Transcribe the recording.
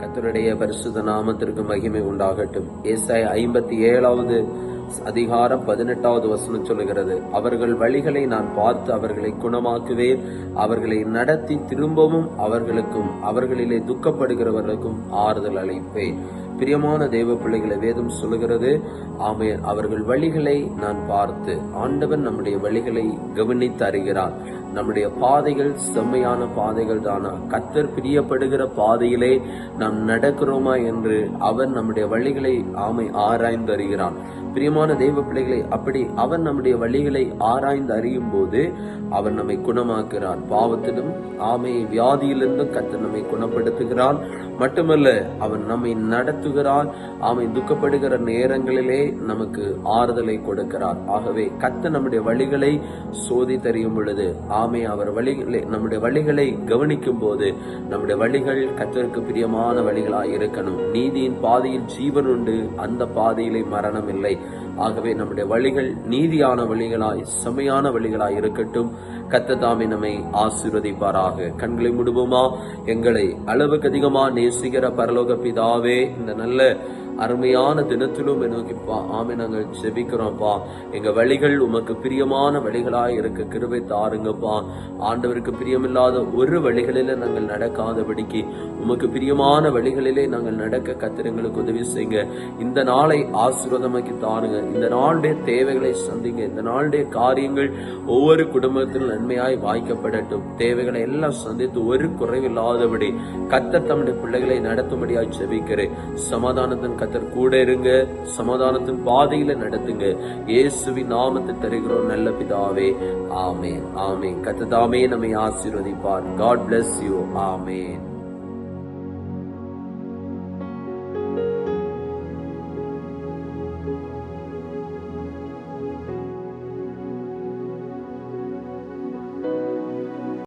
கத்தருடைய பரிசுத நாமத்திற்கு மகிமை உண்டாகட்டும். ஏசாய் ஐம்பத்தி ஏழாவது அதிகாரம் பதினெட்டாவது வசனம் சொல்லுகிறது அவர்கள் வழிகளை நான் பார்த்து அவர்களை குணமாக்குவேன். அவர்களை நடத்தி திரும்பவும் அவர்களுக்கும் அவர்களிலே துக்கப்படுகிறவர்களுக்கும் ஆறுதல் அளிப்பேன். பிரியமான தேவ பிள்ளைகளை வேதம் சொல்லுகிறது. ஆமே அவர்கள் வழிகளை நான் பார்த்து ஆண்டவன் நம்முடைய வழிகளை கவனித்து அறிகிறார். நம்முடைய பாதைகள் செம்மையான பாதைகள் தானா? கத்தர் பிரியப்படுகிற பாதையிலே நாம் நடக்கிறோமா என்று அவர் நம்முடைய வழிகளை ஆமை ஆராய்ந்து அறிகிறான் பிரியமான தெய்வ பிள்ளைகளை அப்படி அவர் நம்முடைய வழிகளை ஆராய்ந்து அறியும் போது அவர் நம்மை குணமாக்குகிறார். பாவத்திலும் ஆமை வியாதியிலிருந்தும் கத்தர் நம்மை குணப்படுத்துகிறார். மட்டுமல்ல அவன் நம்மை நடத்துகிறார். ஆமை துக்கப்படுகிற நேரங்களிலே நமக்கு ஆறுதலை கொடுக்கிறார். ஆகவே கத்த நம்முடைய வழிகளை சோதி தெரியும் பொழுது ஆமை அவர் வழிகளை நம்முடைய வழிகளை கவனிக்கும் போது நம்முடைய வழிகள் கத்தருக்கு பிரியமான வழிகளாய் இருக்கணும். நீதியின் பாதையில் ஜீவன் உண்டு. அந்த பாதையிலே மரணம் இல்லை. ஆகவே நம்முடைய வழிகள் நீதியான வழிகளாய் செமையான வழிகளாய் இருக்கட்டும். கத்ததாமே நம்மை ஆசீர்வதிப்பாராக. கண்களை முடுவோமா? எங்களை அளவுக்கு அதிகமா நேசிக்கிற பரலோக பிதாவே இந்த நல்ல அருமையான தினத்திலும் நோக்கிப்பா. ஆமே நாங்கள் ஜெபிக்கிறோம்ப்பா. எங்க வழிகள் உமக்கு பிரியமான வழிகளாய் இருக்க கிருபை தாருங்கப்பா. ஆண்டவருக்கு பிரியமில்லாத ஒரு வழிகளில நாங்கள் நடக்காதபடிக்கு உமக்கு பிரியமான வழிகளிலே நாங்கள் நடக்க கத்திரங்களுக்கு உதவி செய்யுங்க. இந்த நாளை ஆசீர்வாதமாக்கி தாருங்க. இந்த நாளுடைய தேவைகளை சந்திங்க. இந்த நாளுடைய காரியங்கள் ஒவ்வொரு குடும்பத்திலும் நன்மையாய் வாய்க்கப்படட்டும். தேவைகளை எல்லாம் சந்தித்து ஒரு குறைவில்லாதபடி கத்த தம்முடைய பிள்ளைகளை நடத்தும்படியாய் ஜெபிக்கிறேன். சமாதானத்தின் கத்தர் கூட இருங்க சமாதானத்தின் பாதையில நடத்துங்க. இயேசுவின் நாமத்தை தருகிறோம் நல்ல பிதாவே. ஆமேன் ஆமேன். கத்ததாமே நம்மை ஆசீர்வதிப்பார். God bless you amen.